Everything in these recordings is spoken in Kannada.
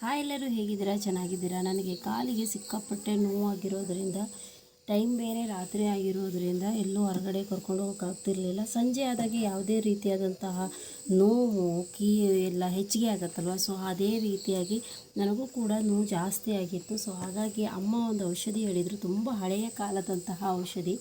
ಹಾಯ್ ಎಲ್ಲರೂ ಹೇಗಿದ್ದೀರಾ? ಚೆನ್ನಾಗಿದ್ದೀರಾ? ನನಗೆ ಕಾಲಿಗೆ ಸಿಕ್ಕಾಪಟ್ಟೆ ನೋವಾಗಿರೋದ್ರಿಂದ ಟೈಮ್ ಬೇರೆ ರಾತ್ರಿ ಆಗಿರೋದ್ರಿಂದ ಎಲ್ಲೂ ಹೊರಗಡೆ ಕರ್ಕೊಂಡು ಹೋಗೋಕ್ಕಾಗ್ತಿರ್ಲಿಲ್ಲ. ಸಂಜೆ ಆದಾಗ ಯಾವುದೇ ರೀತಿಯಾದಂತಹ ನೋವು ಕೀ ಎಲ್ಲ ಹೆಚ್ಚಿಗೆ ಆಗುತ್ತಲ್ವ? ಸೊ ಅದೇ ರೀತಿಯಾಗಿ ನನಗೂ ಕೂಡ ನೋವು ಜಾಸ್ತಿ ಆಗಿತ್ತು. ಸೊ ಹಾಗಾಗಿ ಅಮ್ಮ ಒಂದು ಔಷಧಿ ಹೇಳಿದರು. ತುಂಬ ಹಳೆಯ ಕಾಲದಂತಹ ಔಷಧಿ.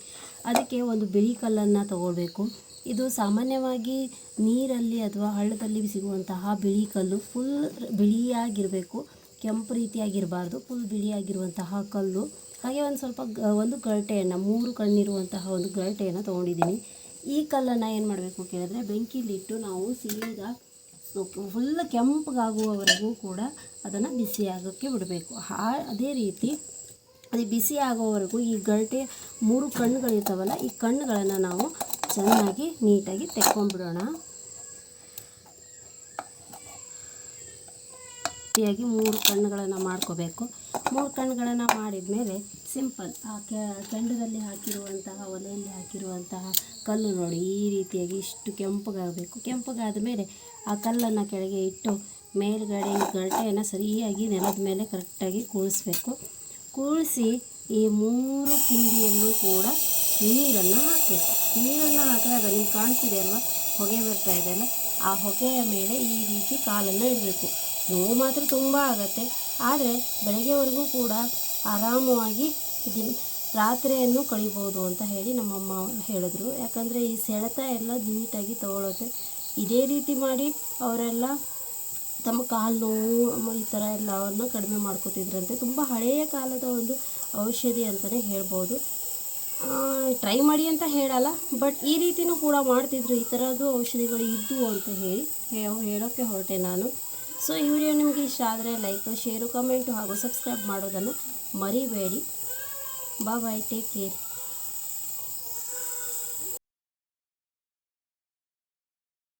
ಅದಕ್ಕೆ ಒಂದು ಬಿಳಿ ಕಲ್ಲನ್ನು ತಗೊಳ್ಬೇಕು. ಇದು ಸಾಮಾನ್ಯವಾಗಿ ನೀರಲ್ಲಿ ಅಥವಾ ಹಳ್ಳದಲ್ಲಿ ಸಿಗುವಂತಹ ಬಿಳಿ ಕಲ್ಲು ಫುಲ್ ಬಿಳಿಯಾಗಿರಬೇಕು. ಕೆಂಪು ರೀತಿಯಾಗಿರಬಾರ್ದು ಫುಲ್ ಬಿಳಿಯಾಗಿರುವಂತಹ ಕಲ್ಲು. ಹಾಗೆ ಒಂದು ಸ್ವಲ್ಪ ಒಂದು ಗರಟೆಯನ್ನು ಮೂರು ಕಣ್ಣಿರುವಂತಹ ಒಂದು ಗರಟೆಯನ್ನು ತೊಗೊಂಡಿದ್ದೀನಿ. ಈ ಕಲ್ಲನ್ನು ಏನು ಮಾಡಬೇಕು ಕೇಳಿದ್ರೆ ಬೆಂಕಿಲಿಟ್ಟು ನಾವು ಸೀದಾ ಫುಲ್ ಕೆಂಪಗಾಗುವವರೆಗೂ ಕೂಡ ಅದನ್ನು ಬಿಸಿಯಾಗೋಕ್ಕೆ ಬಿಡಬೇಕು. ಹಾ, ಅದೇ ರೀತಿ ಅದು ಬಿಸಿ ಆಗೋವರೆಗೂ ಈ ಗರಟೆ ಮೂರು ಕಣ್ಣುಗಳಿರ್ತಾವಲ್ಲ, ಈ ಕಣ್ಣುಗಳನ್ನು ನಾವು ಚೆನ್ನಾಗಿ ನೀಟಾಗಿ ತೆಕ್ಕೊಂಡ್ಬಿಡೋಣ. ರೀತಿಯಾಗಿ ಮೂರು ಕಣ್ಣುಗಳನ್ನು ಮಾಡ್ಕೋಬೇಕು. ಮೂರು ಕಣ್ಣುಗಳನ್ನು ಮಾಡಿದ ಮೇಲೆ ಸಿಂಪಲ್ ಆ ಕೆಂಡದಲ್ಲಿ ಹಾಕಿರುವಂತಹ ಒಲೆಯಲ್ಲಿ ಹಾಕಿರುವಂತಹ ಕಲ್ಲು ನೋಡಿ, ಈ ರೀತಿಯಾಗಿ ಇಷ್ಟು ಕೆಂಪಗಾಗಬೇಕು. ಕೆಂಪಗಾದ ಮೇಲೆ ಆ ಕಲ್ಲನ್ನು ಕೆಳಗೆ ಇಟ್ಟು ಮೇಲ್ಗಡೆ ಗರಟೆಯನ್ನು ಸರಿಯಾಗಿ ನೆಲದ ಮೇಲೆ ಕರೆಕ್ಟಾಗಿ ಕೂಳಿಸ್ಬೇಕು ಕೂಳಿಸಿ ಈ ಮೂರು ಕಿಂಡಿಯಲ್ಲೂ ಕೂಡ ನೀರನ್ನು ಹಾಕಬೇಕು. ನೀರನ್ನು ಹಾಕಿದಾಗ ನಿಮ್ಗೆ ಕಾಣ್ತಿದೆ ಅಲ್ವಾ? ಹೊಗೆ ಬರ್ತಾ ಇದೆ ಅಲ್ಲ? ಆ ಹೊಗೆಯ ಮೇಲೆ ಈ ರೀತಿ ಕಾಲನ್ನು ಇಡಬೇಕು. ನೋವು ಮಾತ್ರ ತುಂಬ ಆಗುತ್ತೆ. ಆದರೆ ಬೆಳಗ್ಗೆವರೆಗೂ ಕೂಡ ಆರಾಮವಾಗಿ ದಿನ ರಾತ್ರಿಯನ್ನು ಕಳಿಬೋದು ಅಂತ ಹೇಳಿ ನಮ್ಮಮ್ಮ ಹೇಳಿದ್ರು. ಯಾಕಂದರೆ ಈ ಸೆಳೆತ ಎಲ್ಲ ನೀಟಾಗಿ ತಗೊಳುತ್ತೆ. ಇದೇ ರೀತಿ ಮಾಡಿ ಅವರೆಲ್ಲ ತಮ್ಮ ಕಾಲು ನೋವು ಈ ಥರ ಎಲ್ಲವನ್ನು ಕಡಿಮೆ ಮಾಡ್ಕೋತಿದ್ರಂತೆ. ತುಂಬ ಹಳೆಯ ಕಾಲದ ಒಂದು ಔಷಧಿ ಅಂತಲೇ ಹೇಳ್ಬೋದು. ಟ್ರೈ ಮಾಡಿ ಅಂತ ಹೇಳಲ್ಲ, ಬಟ್ ಈ ರೀತಿನೂ ಕೂಡ ಮಾಡ್ತಿದ್ರು. ಈ ಥರದ್ದು ಔಷಧಿಗಳು ಇದ್ದವು ಅಂತ ಹೇಳಿ ಹೇಳೋಕ್ಕೆ ಹೊರಟೆ ನಾನು. ಸೊ, ಈ ವಿಡಿಯೋ ನಿಮಗೆ ಇಷ್ಟ ಆದರೆ ಲೈಕ್ ಶೇರು ಕಮೆಂಟು ಹಾಗೂ ಸಬ್ಸ್ಕ್ರೈಬ್ ಮಾಡೋದನ್ನು ಮರಿಬೇಡಿ. Bye take care